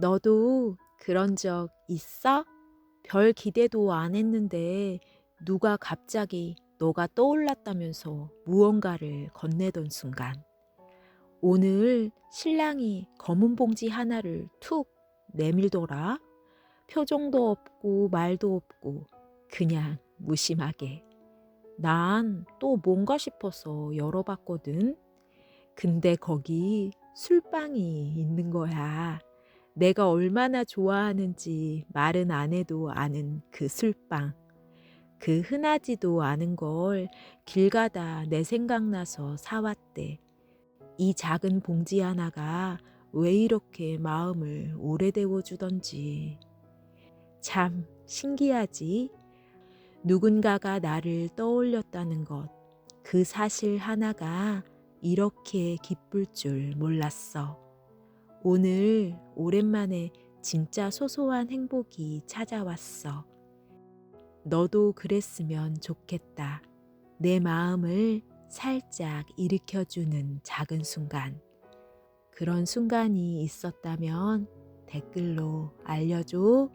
너도 그런 적 있어? 별 기대도 안 했는데 누가 갑자기 너가 떠올랐다면서 무언가를 건네던 순간. 오늘 신랑이 검은 봉지 하나를 툭 내밀더라. 표정도 없고 말도 없고 그냥 무심하게. 난 또 뭔가 싶어서 열어봤거든. 근데 거기 술빵이 있는 거야. 내가 얼마나 좋아하는지 말은 안 해도 아는 그 술빵. 그 흔하지도 않은 걸 길 가다 내 생각나서 사왔대. 이 작은 봉지 하나가 왜 이렇게 마음을 오래되워 주던지. 참 신기하지? 누군가가 나를 떠올렸다는 것, 그 사실 하나가 이렇게 기쁠 줄 몰랐어. 오늘 오랜만에 진짜 소소한 행복이 찾아왔어. 너도 그랬으면 좋겠다. 내 마음을 살짝 일으켜주는 작은 순간. 그런 순간이 있었다면 댓글로 알려줘.